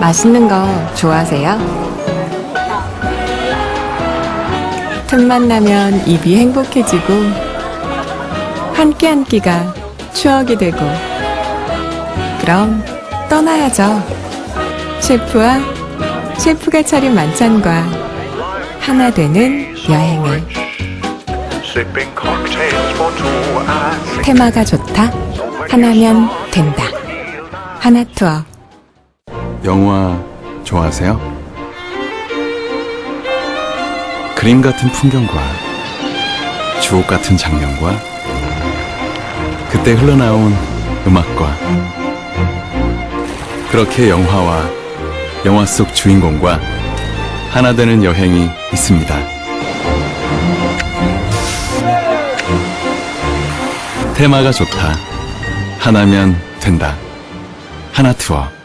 맛있는 거 좋아하세요? 틈만 나면 입이 행복해지고 한 끼 한 끼가 추억이 되고 그럼 떠나야죠. 셰프와 셰프가 차린 만찬과 하나 되는 여행을 테마가 좋다. 하나면 된다. 하나 투어. 영화 좋아하세요? 그림 같은 풍경과 주옥 같은 장면과 그때 흘러나온 음악과 그렇게 영화와 영화 속 주인공과 하나 되는 여행이 있습니다. 테마가 좋다. 하나면 된다. 하나 투어.